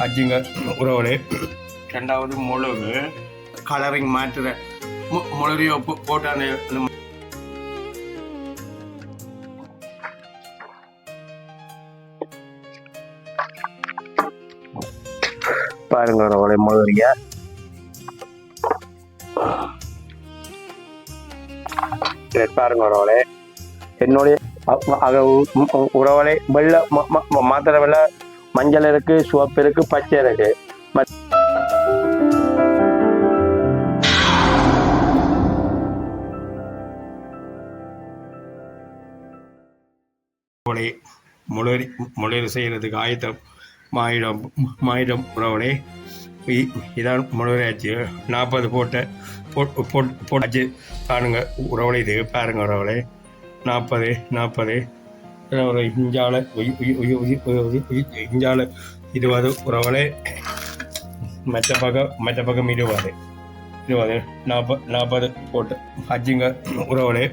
அஜிங்க உறவுகளே. ரெண்டாவது மிளகு கலரிங் மாற்றுற மு- மிளகையோ போ- போட்டு அந்த அந்த பாருங்க உறவுகளே மிளகுறிய பாருங்க உறவுகளே. என்னுடைய உறவுகளே வெள்ளை மாத்திரை வெள்ளை மஞ்சள் இருக்கு சிவப்பு இருக்கு பச்சை இருக்கு. முளரி முளரி செய்கிறதுக்கு ஆயத்தம் மாயிடம் மாயிடம் உறவுகளே. இதான் முளரியாச்சு நாற்பது போட்ட போட்டு போட்டு போட்டாச்சு. காணுங்க உறவுகளே இது பாருங்க உறவுகளே. நாற்பது நாற்பது ஒரு இஞ்சால உயி- உயி- உயி- உயி- உயி- உயி- இஞ்சால இருபது உறவுகளே மற்ற பக்கம் மற்ற பக்கம் இருபது இருபது நாற்பது நாற்பது போட்டு அச்சுங்க உறவுகளே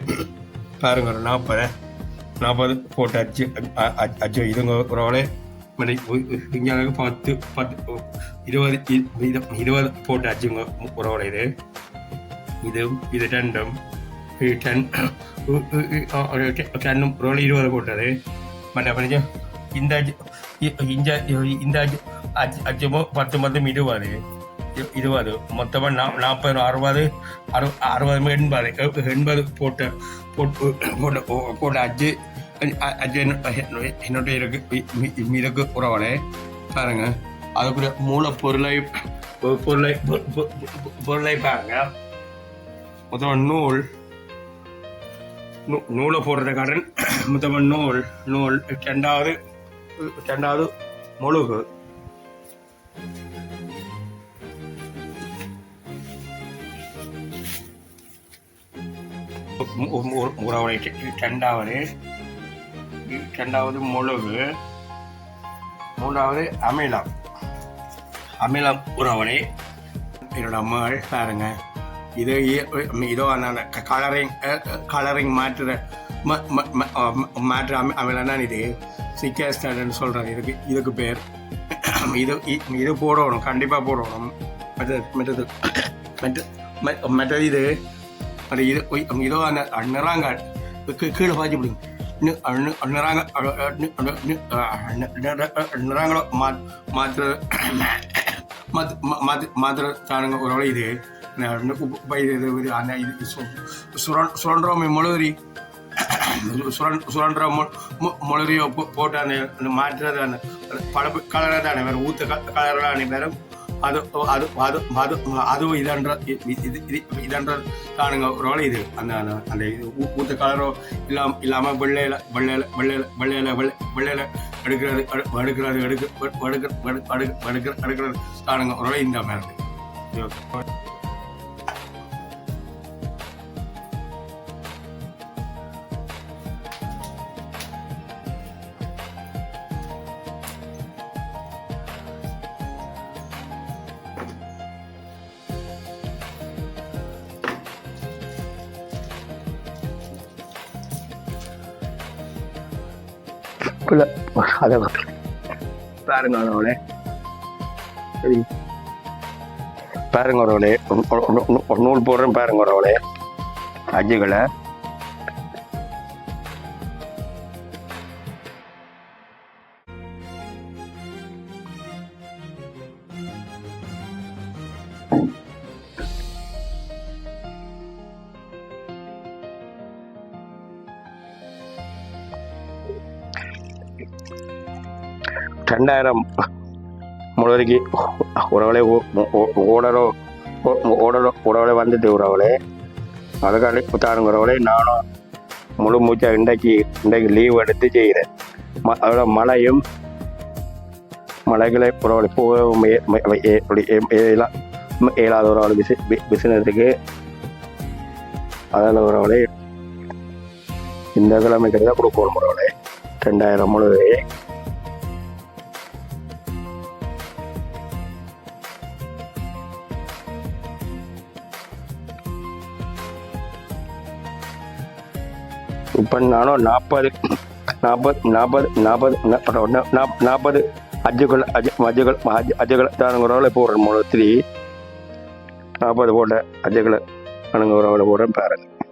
பாருங்க ஒரு நாற்பது நாற்பது போட்டு அச்சு அ- அ- அச்சு இதுங்க உறவுகளே மற்ற இஞ்சாலுக்கு பத்து பத்து இருபது இ- இது இருபது போட்டு அச்சுங்க உறவுகளே இது ഇത് ഇത് രണ്ടും ഈ ఒక అన్నం రోజు போட்டாரு వరకు ఉంటుంది మన పని ఇంత ఇంత ఇంత అచ్చమో పత్తు మొత్తం ఇరవై மொத்தமாக நா நாற்பது அறுபது அறு அறுபது எண்பது எண்பது போட்டு போட்டு போட்ட அஜு அஞ்சு அஞ்சு என்னோட இருக்கு மிதக்கு உறவாளே பாருங்க அதுக்குள்ள மூல பொருளை பொருளை பொருளை பாருங்க மொத்தம் நூல் நூ- நூலை போடுற கடன் மொத்தம் நூல் நூல் ரெண்டாவது ரெண்டாவது முழுகு. உறவுரை ரெண்டாவது ரெண்டாவது முழுகு. மூன்றாவது அமிலம். அமிலம் உறவுரை என்னோட மகள் பாருங்கள் இது இ- இதோ நான் கலரிங் கலரிங் மாற்றுற ம- ம- ம- ம- மாற்று அமி அமிலன்னா இது சிக்கேஸ்டன்னு சொல்கிறது இதுக்கு இதுக்கு பேர். இது இது போடணும். கண்டிப்பாக போடணும். மற்றது மற்றது மற்ற ம- மற்றது இது. அது இது இதோ அந்த நிறாங்கால் கீழே பாய்ச்சி விடுங்க நி- நி- நிறாங்களோ மா மாற்று மாத்திர தானுங்க ஒரு இது. நான் உப்பு பை இது இது சு- போட்டு அந்த அந்த மாற்றுறது அந்த பழப்பு கலரை தானே வேறு ஊத்த கலரானே வேறு அது அது அது அது அதுவும் இதன்ற இது இது இதன்ற தானுங்க ஒரு வேளை இது அந்த அந்த- இது ஊ- ஊத்த கலரோ இல்லாம இல்லாமல் வெள்ளையில வெள்ளையில வெள்ளையில வெள்ளையில வெள்ளை வெள்ளையில எடுக்கிறது எடுக்கிறது எடுக்க எடுக்க எடுக்க எடுக்கிறது தானுங்க ஒரு வேளை இந்த மாதிரி அதை பாருங்க சரி. பாருங்க ஒரு நூல் போடுறேன் பாருங்க ஒருவளே அஜுகளை ரெண்டாயிரம் முழுவதுக்கு உறவுகளே ஓடரோ ஓடரோ உறவுகளே வந்துட்டு உறவுகளே. அதுக்காண்டி புத்தாருங்க உறவுகளே நானும் முழு மூச்சா இன்றைக்கு இன்றைக்கு லீவ் எடுத்து செய்கிறேன். ம- அதோட மழையும் மலைகளை உறவுகளை. போகவும் ஏ- ம- ஏ- உறவுகளை பிசி பிசினஸுக்கு அதில் உறவுகளே இந்த கிழமைக்கு தான் கொடுக்கணும் உறவுகளே. ரெண்டாயிரம் முழுவே இப்போ நானும் நாற்பது நாற்பது நாற்பது நாற்பது நாற்பது நாற்பது அஜுகள் அஜ அஜுகள் அஜ அஜுகள் தானுங்கிறவங்கள போடுறேன் மூணு திரி. நாற்பது போட்டேன் அஜுகளை அணுங்கிறவங்கள போடுறேன் பாருங்கள்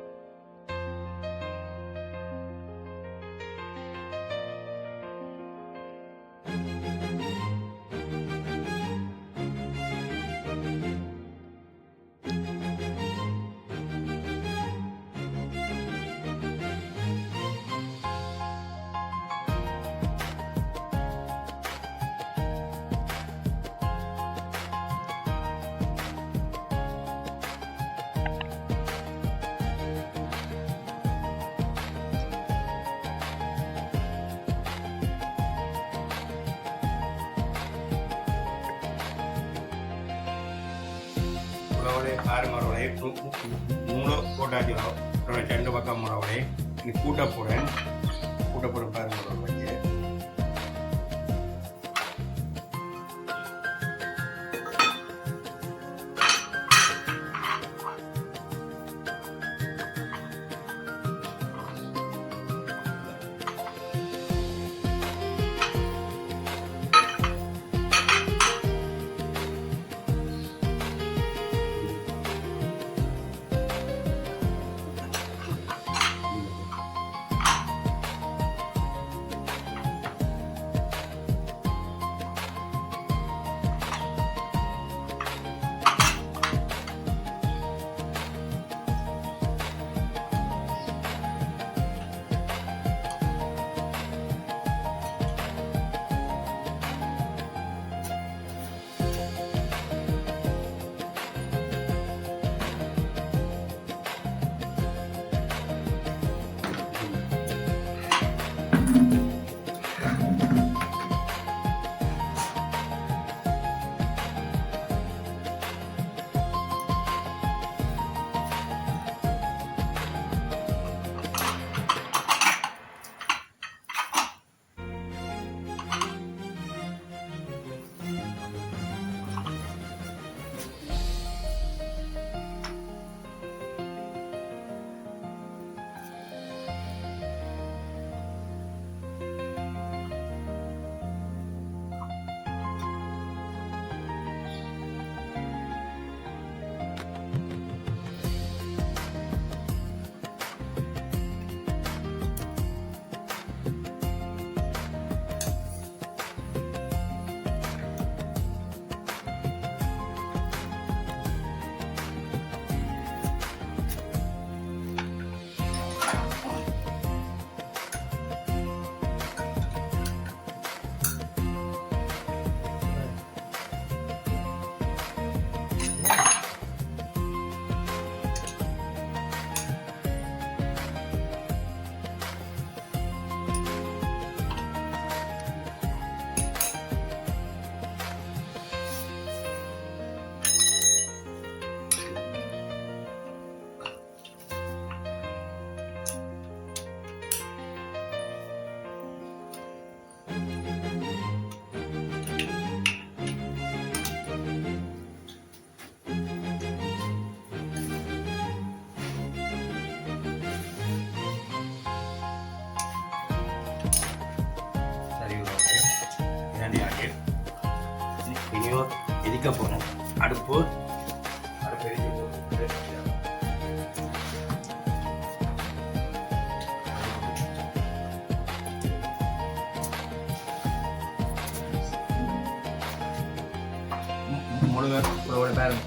உறவுகளே ஆறு உறவுகளே மூணு போட்டாச்சு. உறவுகளே ரெண்டு பக்கம் உறவுகளே இது கூட்ட போடுறேன் கூட்ட போட பாருங்க.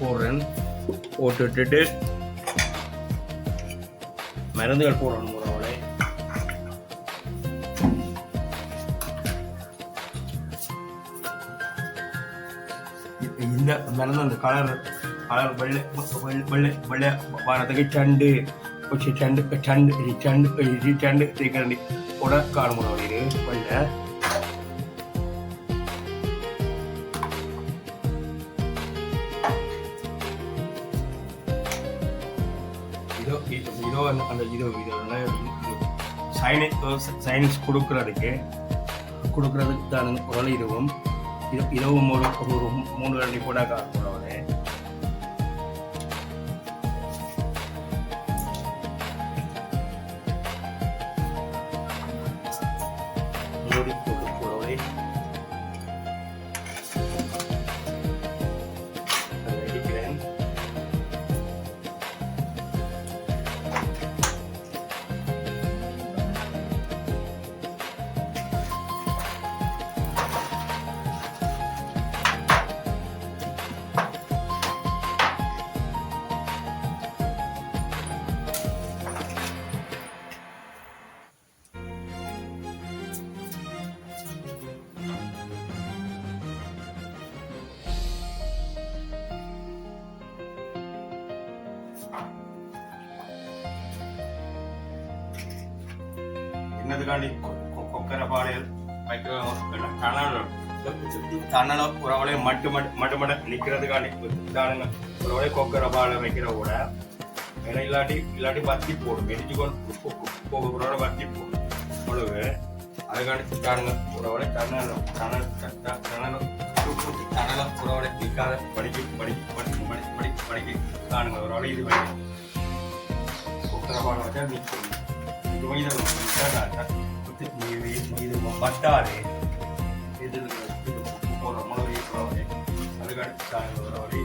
போடுறேன். போட்டு விட்டுட்டு மருந்துகள் போடணும் உறவுகளை இந்த மருந்து அந்த கலர் கலர் வெள்ளை வெள்ளை வெள்ளை வரதுக்கு சண்டு கொச்சி சண்டு சண்டு சண்டு சண்டு தேக்கண்டி கூட வெள்ளை. அந்த இது இதோ இதோ சைனிஸ் சைனிஸ் கொடுக்கறதுக்கு கொடுக்கறதுக்கு தான் குரல் இதுவும் இது இதுவும் ஒரு ஒரு மூணு ரெண்டு கூட காட்டுறவனே மூடி போட்டு போடவே தன்னல உறவுலே மட்டு மட்டு மட்டு மட்டு நிற்கிறதுக்காண்டி தானுங்க உறவுலே கொக்கரை பாலை வைக்கிற கூட ஏன்னா இல்லாட்டி இல்லாட்டி வத்தி போடும் மெடிச்சு கொண்டு போக உறவோட வத்தி போடும் அவ்வளவு அதுக்காண்டி தானுங்க உறவுலே தன்னல தனல் தனல் தனல உறவுலே நிற்காத படிக்க படிக்க படிக்க படிக்க படிக்க படிக்க தானுங்க உறவுலே இது பண்ணி கொக்கரை பாலை வச்சா நிற்கும் இது இது இது பட்டாரு இது அதுக்கடுத்து தாங்க உறவரை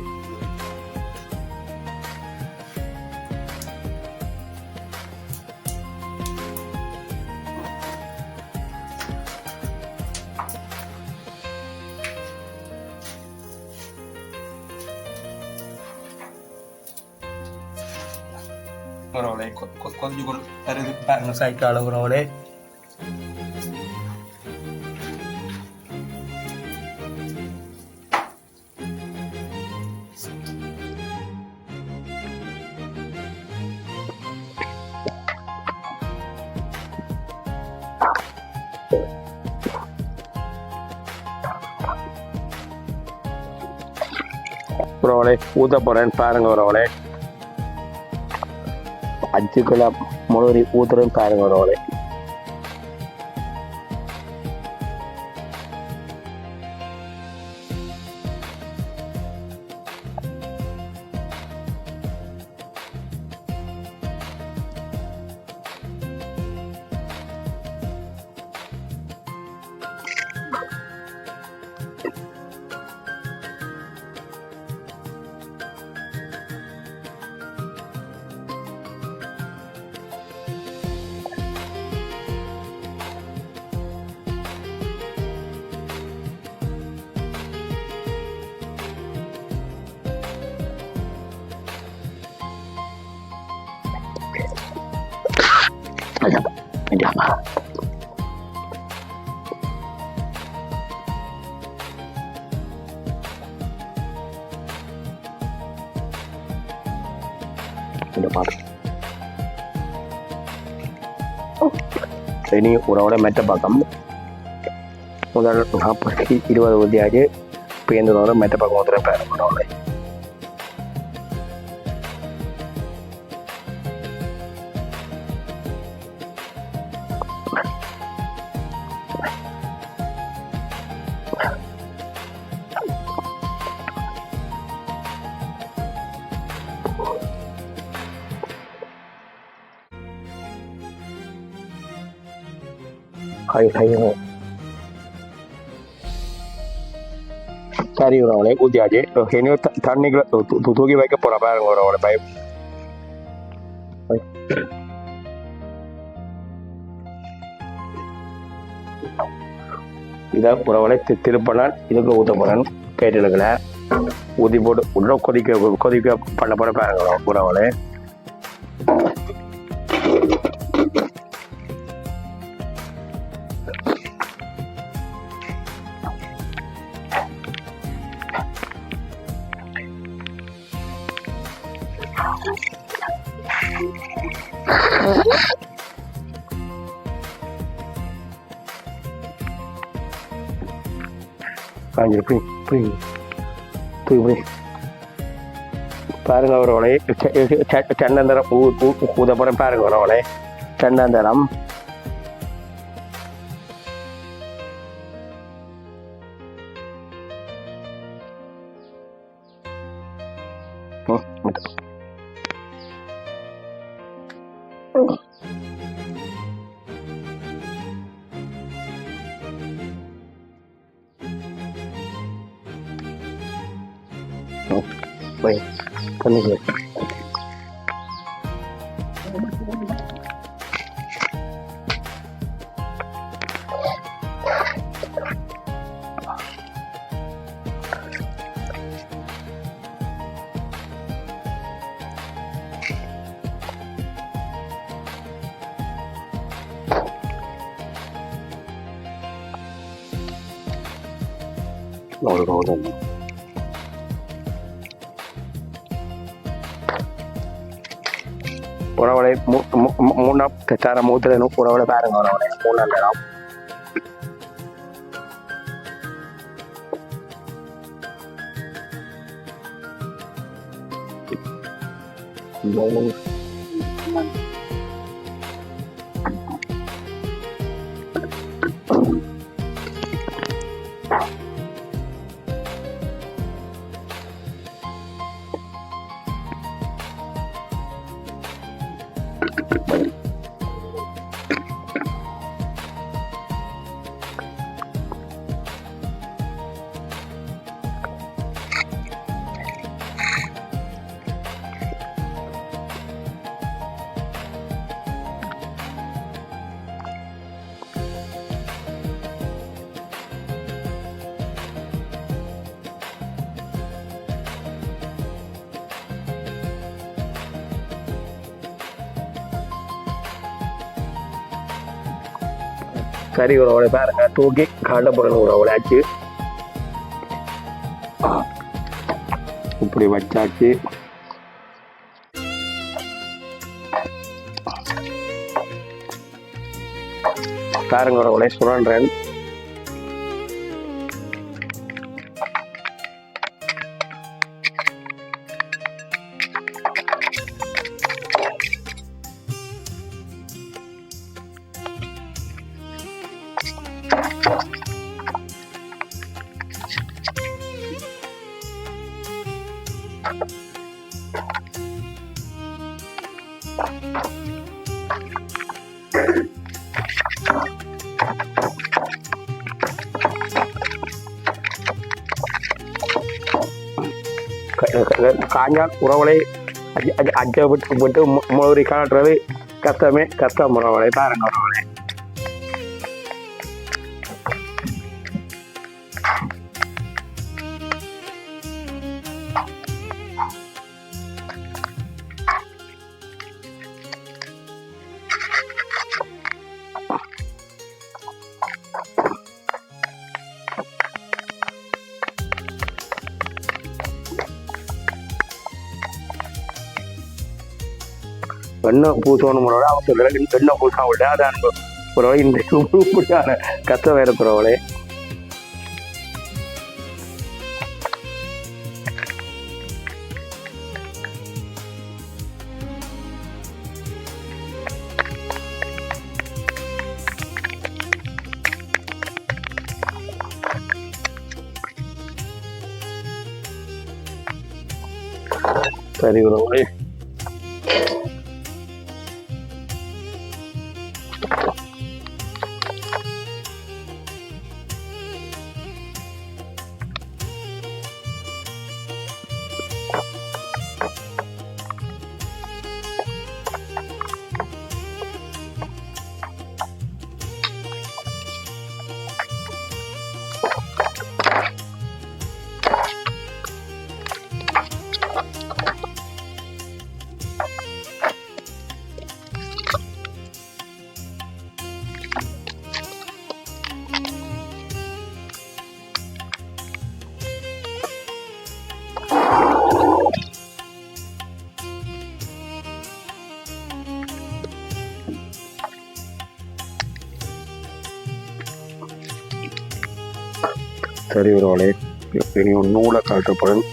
உறவலை கொஞ்சம் கொண்டு தருது பாருங்க சைக்கிள் உறவலை உறவுகளே ஊத்த போறேன் பாருங்க உறவுகளே அஞ்சு கிலோ முழுவரி ஊத்துறேன் பாருங்க உறவுகளே இனி உறவோட மெட்ட பக்கம் முதல் நாற்பத்தி இருபது ஊதியாச்சு பேருந்தோட மெட்ட பக்கம் வந்துட ஊத்தியாச்சு இனியும் தண்ணிக்குள்ள தூக்கி வைக்க போற பாருங்க உறவோட பயம் இதை உறவுகளை தி- இதுக்கு ஊத்த போறேன் ஊதி போட்டு உள்ள கொதிக்க கொதிக்க பண்ண போற பாருங்க உறவு- காஞ்சி புரி புரி புரி புரி பாருங்க ஒரு அவரோட தென்னந்தரம் ஊ ஊ- ஊத போறேன் பாருங்க அவரோட தென்னந்தரம் போய் பண்ணிக்கலாம் ஒரு மூணாம் தர மூத்துல உறவுகளை பாருங்க உறவுகளை மூணாம் நேரம் சரி உறவுல பாருங்க. தூக்கி காண்டப்புறன் உறவுல ஆச்சு இப்படி வச்சாச்சு. பாருங்க உறவுல சுரன்றேன் காஞ்சால் உறவுகளை அஜ அஜ விட்டு விட்டு முழுவரி காட்டுறது கஷ்டமே கஷ்டம் உறவுகளை தான் இருக்கணும் என்ன பூசணும் உறவுகளை அவன் சொல்கிறேன் எண்ணெய் பூசா விட அதான் உறவுகளை இந்த உருப்படியான கத்த வேறு உறவுகளை சரி உறவுகளே சரி ஒரு வலை நீங்கள் நூலை காட்டப்படும்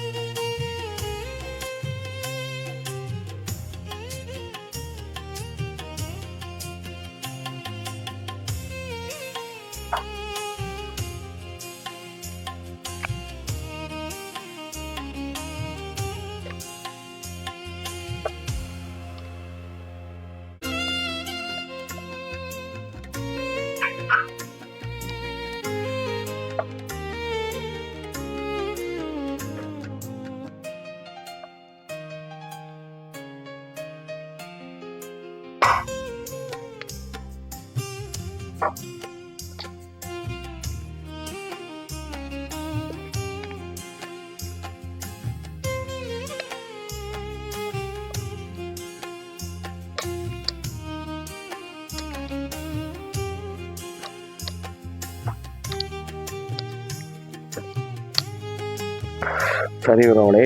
சரி உறவுகளே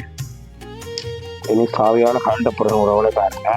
இனி சாவியால் காண்டப்படும் உறவுகளை பாருங்க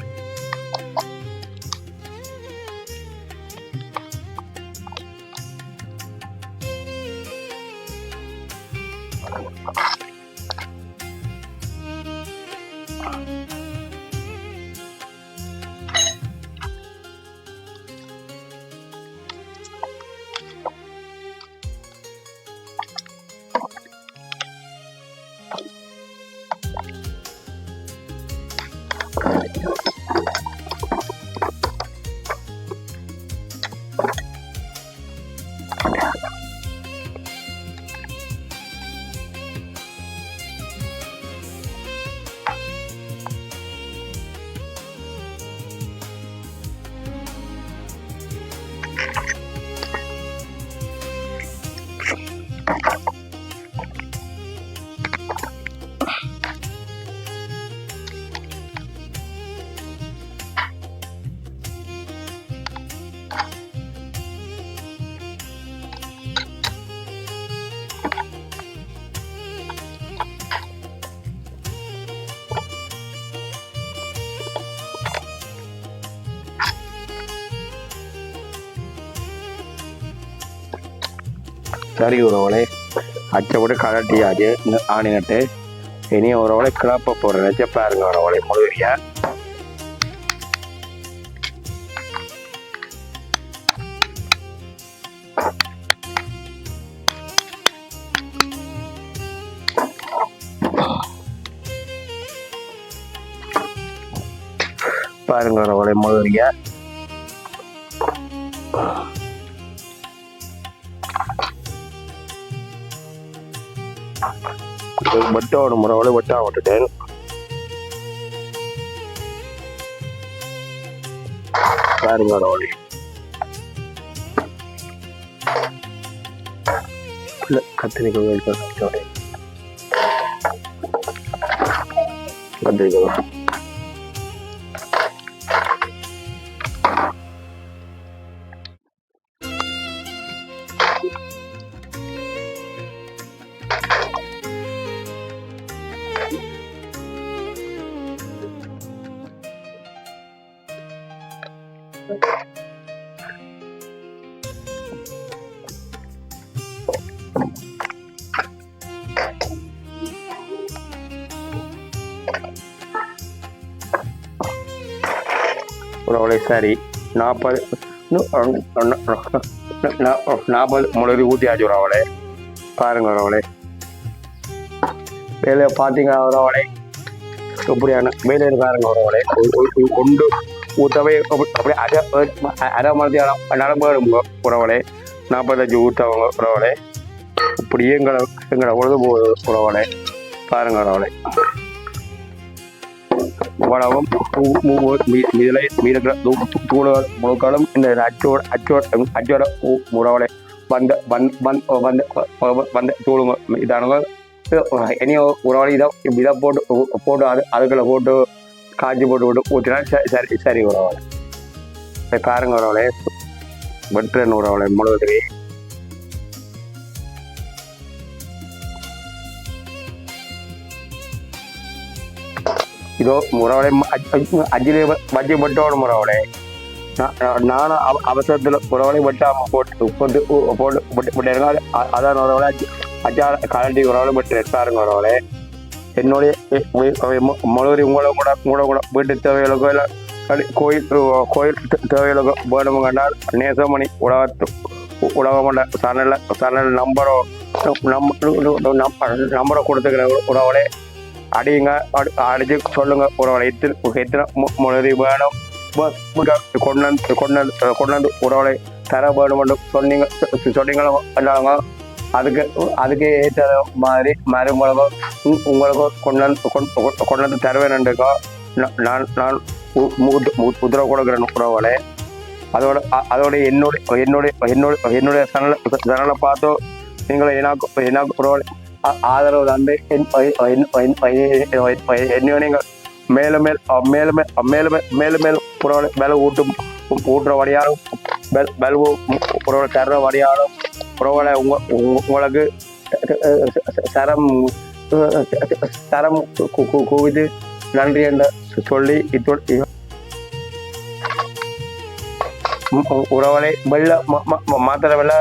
சரி உறவுகளே அச்சப்பட்டு கலட்டியாச்சு இந்த ஆணி நட்டு இனி உறவுகளை கிளப்ப போகிற நினச்ச பாருங்க உறவுகளை முழுவதியா பாருங்க உறவுகளை முழுவதியா வெட்டோட முறையோட வெட்டா விட்டுட்டேன் பாருங்க உறவுகளே இல்ல கத்திரிக்காய் கத்திரிக்காய் சரி. நாற்பது நாற்பது முழுவதி ஊற்றியாச்சு அவளே. பாருங்க அவளே. வேலையை பார்த்தீங்கன்னா அவளே. எப்படியான வேலையில் பாருங்க அவளே. கொண்டு ஊற்றவே அப்படியே அரை அரை மணி நடம்பேடும் உறவுகளே நாற்பத்தஞ்சு ஊற்றவங்க உறவளே இப்படியே எங்களை எங்களை உழுது போகுது உறவளே பாருங்க உறவளே இவ்வளவும் மீதலை மீதக்கிற தூணுகள் முழுக்களும் இந்த அச்சோட அச்சோட அச்சோட உறவுகளை வந்த வந் வந் வந்த வந்த தூளுங்க இதானுங்க. இனியோ உறவலை இதை இதை போட்டு போட்டு அது அதுக்குள்ள போட்டு காய்ச்சி போட்டு விட்டு ஊற்றினா சரி சரி சரி உறவுகளை இந்த காரங்க உறவுகளே வெட்டுறன் உறவுகளை முழுவதுலேயே இதோ முறவளை அஞ்சலி வஜ்ஜி பட்டோட முறவளை. நானும் அவ அவசரத்தில் உறவளை மட்டும் போட்டு போட்டு போட்டு போட்டு போட்டு அதான் உறவளை அஜார கலண்டி உறவளை மட்டும் எடுத்தாருங்க உறவளை என்னுடைய முழுவரி உங்களை கூட கூட கூட வீட்டு தேவைகளுக்கோ இல்லை கோயில் கோயில் தேவைகளுக்கோ வேணும் கண்டால் நேசமணி உலகத்து உலகமண்ட சனல சனல் நம்பரோ நம்பரை கொடுத்துக்கிற உறவளை அடியுங்க. அடி அடிச்சு சொல்லுங்க. உறவுகளை எத்தனை எத்தனை முழுதி வேணும். கொண்டு வந்து கொண்டு வந்து கொண்டு வந்து உறவுகளை தர வேணும் சொன்னீங்க சொன்னீங்களோ எல்லாங்க அதுக்கு அதுக்கு ஏற்ற மாதிரி மறுமொழகம் உங்களுக்கு கொண்டு வந்து கொண்டு வந்து தருவேன்னுக்கோ நான் நான் உத்தரவு கொடுக்குறேன் உறவுகளை. அதோட அதோட என்னுடைய என்னுடைய என்னுடைய என்னுடைய சனலை சனலை பார்த்தோ நீங்களும் எனக்கு என்ன உறவுகளை ஆதரவு தந்து என்னையும் நீங்கள் மேலும் மேல் மேலும் மேலும் மேலும் மேலும் புறவனை மேலே ஊட்டும் ஊட்டுற வழியாலும் பல்வு புறவனை தர்ற வழியாலும் புறவனை உங்க உங்களுக்கு சரம் தரம் குவிது நன்றி என்று சொல்லி இத்துடன் உறவலை வெள்ள மாத்திரை வெள்ள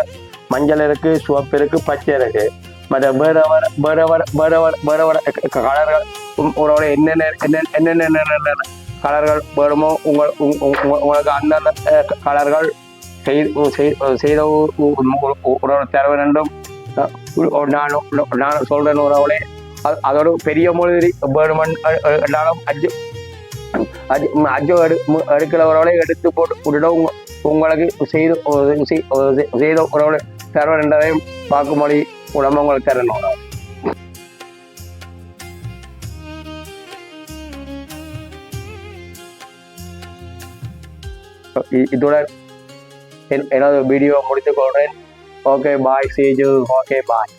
மஞ்சள் இருக்கு சிவப்பு இருக்கு பச்சை இருக்கு மற்ற வேற வர வேற வர வேற வர வர கலர்கள். உங்களோட என்னென்ன என்னென்ன என்னென்ன கலர்கள் வேணுமோ உங்கள் உங்களுக்கு அந்தந்த கலர்கள் செய்த உங்களோட தேவை ரெண்டும் நான் நான் சொல்கிறேன் அது அதோட பெரிய மொழி வேணுமன் என்றாலும் அஞ்சு அஞ்சு அஞ்சு எடு எடுக்கிறவரோட எடுத்து போட்டு விட்டுட உங்களுக்கு செய்து செய்த உறவுகளை தேவை என்றதையும் பார்க்கும் மொழி ഉടമകൾ തരണോ இதோட என்னோட வீடியோ முடித்து கொள்றேன். Okay bye சேஜு okay bye